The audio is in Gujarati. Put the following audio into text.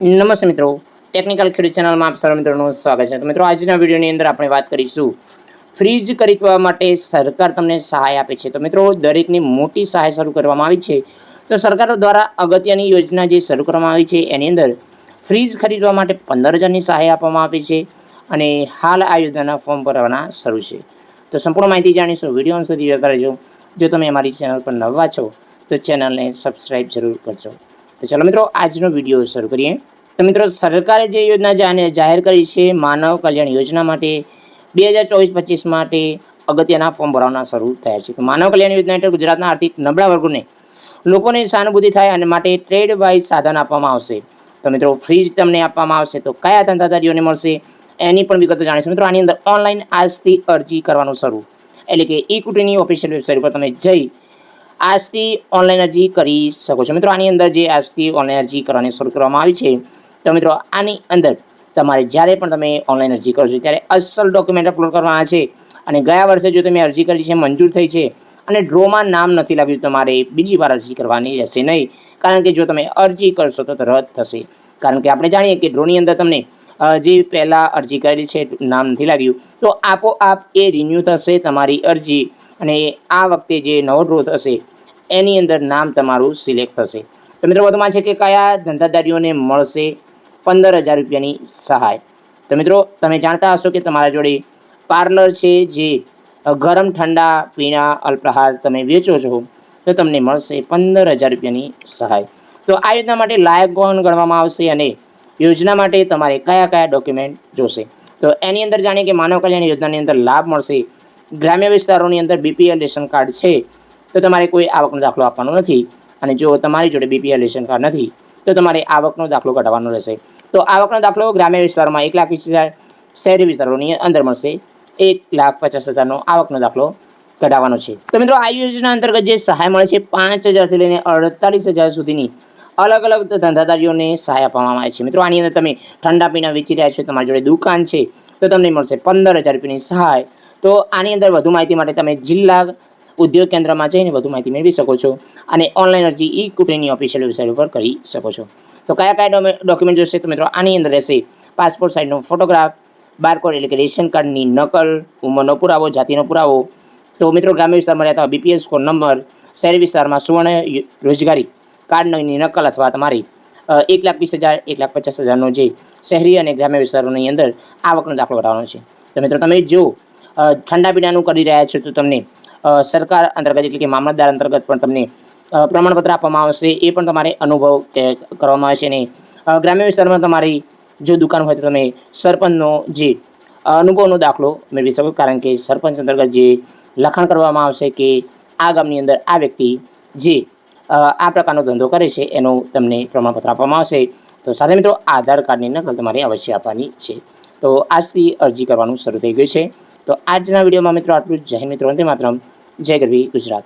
નમસ્તે મિત્રો. ટેકનિકલ ખેડૂત ચેનલમાં આપ સર્વ મિત્રોનું સ્વાગત છે. તો મિત્રો, આજના વિડીયોની અંદર આપણે વાત કરીશું ફ્રીજ ખરીદવા માટે સરકાર તમને સહાય આપે છે. તો મિત્રો, દરેકની મોટી સહાય શરૂ કરવામાં આવી છે. તો સરકાર દ્વારા અગત્યની યોજના જે શરૂ કરવામાં આવી છે, એની અંદર ફ્રીજ ખરીદવા માટે પંદર હજારની સહાય આપવામાં આવી છે અને હાલ આ યોજનાના ફોર્મ ભરવાના શરૂ છે. તો સંપૂર્ણ માહિતી જાણીશું. વીડિયો સુધી કરજો જો તમે અમારી ચેનલ પર નવા છો, તો ચેનલને સબસ્ક્રાઈબ જરૂર કરજો. તો ચાલો મિત્રો, આજનો વીડિયો શરૂ કરીએ. તો મિત્રો, સરકારે જે યોજના જાહેર જાહેર કરી છે, માનવ કલ્યાણ યોજના માટે બે હજાર ચોવીસ પચીસ માટે અગત્યના ફોર્મ ભરવાના શરૂ થયા છે. માનવ કલ્યાણ યોજના હેઠળ ગુજરાતના આર્થિક નબળા વર્ગોને લોકોને સહાનુભૂતિ થાય અને માટે ટ્રેડ વાઇઝ સાધન આપવામાં આવશે. તો મિત્રો, ફ્રીજ તમને આપવામાં આવશે તો કયા ધંધાધારીઓને મળશે એની પણ વિગતો જાણીશું. મિત્રો, આની અંદર ઓનલાઈન આજથી અરજી કરવાનું શરૂ. એટલે કે ઈ કુટીની ઓફિશિયલ વેબસાઇટ પર તમે જઈ આજથી ઓનલાઈન અરજી કરી શકો છો. મિત્રો, આની અંદર જે આજથી ઓનલાઈન અરજી કરવાની શરૂ કરવામાં આવી છે તો મિત્રો, આની અંદર તમારે જ્યારે પણ તમે ઓનલાઈન અરજી કરશો, ત્યારે અસલ ડોક્યુમેન્ટ અપલોડ કરવાના છે. અને ગયા વર્ષે જો તમે અરજી કરી છે, મંજૂર થઈ છે, અને ડ્રોમાં નામ નથી લાગ્યું, તમારે બીજી વાર અરજી કરવાની રહેશે નહીં. કારણ કે જો તમે અરજી કરશો, તો રદ થશે. કારણ કે આપણે જાણીએ કે ડ્રોની અંદર તમને જે પહેલાં અરજી કરેલી છે, નામ નથી લાગ્યું. તો આપોઆપ એ રિન્યૂ થશે તમારી અરજી. અને આ વખતે જે નવો ડ્રો થશે, એની અંદર નામ તમારું સિલેક્ટ થશે. તો મિત્રો, વધુમાં છે કે કયા ધંધાદારીઓને મળશે? પંદર હજાર રૂપિયાની સહાય. તો મિત્રો, તમે જાણતા હશો કે તમારા જોડે પાર્લર છે જે ગરમ ઠંડા પીણા અલ્પાહાર તમે વેચો છો, તો તમને મળશે પંદર હજાર રૂપિયાની સહાય. તો આ યોજના માટે લાયક કોણ ગણવામાં આવશે અને યોજના માટે તમારે કયા કયા ડોક્યુમેન્ટ જોશે. તો એની અંદર જાણીએ કે માનવ કલ્યાણ યોજનાની અંદર લાભ મળશે. ગ્રામ્ય વિસ્તારોની અંદર બીપીએલ રેશન કાર્ડ છે, તો તમારે કોઈ આવકનો દાખલો આપવાનો નથી. અને જો તમારી જોડે બીપીએલ રેશન કાર્ડ નથી તો તમારે આવકનો દાખલો કઢાવવાનો રહેશે. તો આવકનો દાખલો ગ્રામ્ય વિસ્તારોમાં એક લાખ વીસ હજાર, શહેરી વિસ્તારોની અંદર મળશે. એક લાખ પચાસ હજારનો આવકનો દાખલો કઢાવવાનો છે. તો મિત્રો, આ યોજના અંતર્ગત જે સહાય મળે છે, પાંચ હજારથી લઈને અડતાલીસ હજાર સુધીની અલગ અલગ ધંધાદારીઓને સહાય આપવામાં આવે છે. મિત્રો, આની અંદર તમે ઠંડા પીણા વેચી રહ્યા છો, તમારી જોડે દુકાન છે, તો તમને મળશે પંદર હજાર રૂપિયાની સહાય. તો આની અંદર વધુ માહિતી માટે તમે જિલ્લા ઉદ્યોગ કેન્દ્રમાં જઈને વધુ માહિતી મેળવી શકો છો અને ઓનલાઈન અરજી ઈ કુટરીની ઓફિશિયલ વેબસાઇટ ઉપર કરી શકો છો. તો કયા કયા ડોક્યુમેન્ટ જોશે તો મિત્રો આની અંદર રહેશે પાસપોર્ટ સાઇઝનો ફોટોગ્રાફ બારકોડ એટલે કે રેશન કાર્ડની નકલ, ઉંમરનો પુરાવો, જાતિનો પુરાવો. તો મિત્રો ગ્રામ્ય વિસ્તારમાં રહેતા બીપીએસ કોડ નંબર શહેરી વિસ્તારમાં સુવર્ણ રોજગારી, કાર્ડની નકલ અથવા તમારી એક લાખ વીસ હજાર, એક લાખ પચાસ હજારનો જે શહેરી અને ગ્રામ્ય વિસ્તારોની અંદર આવકનો દાખલો કઢાવવાનો છે. તો મિત્રો તમે જો ઠંડા પીણાનું કરી રહ્યા છો તો તમને સરકાર અંતર્ગત એટલે કે મામલતદાર અંતર્ગત પણ તમને પ્રમાણપત્ર આપવામાં આવશે. એ પણ તમારે અનુભવ કરવામાં આવશે અને ગ્રામ્ય વિસ્તારમાં તમારી જો દુકાન હોય તો તમે સરપંચનો જે અનુભવનો દાખલો મેળવી શકો. કારણ કે સરપંચ અંતર્ગત જે લખાણ કરવામાં આવશે કે આ ગામની અંદર આ વ્યક્તિ જે આ પ્રકારનો ધંધો કરે છે, એનું તમને પ્રમાણપત્ર આપવામાં આવશે. તો સાથે મિત્રો, આધાર કાર્ડની નકલ તમારે અવશ્ય આપવાની છે. તો આજથી અરજી કરવાનું શરૂ થઈ ગયું છે. તો આજના વિડીયોમાં મિત્રો આટલું જ. જય મિત્રો વંદે માત્ર જય ગરવી ગુજરાત.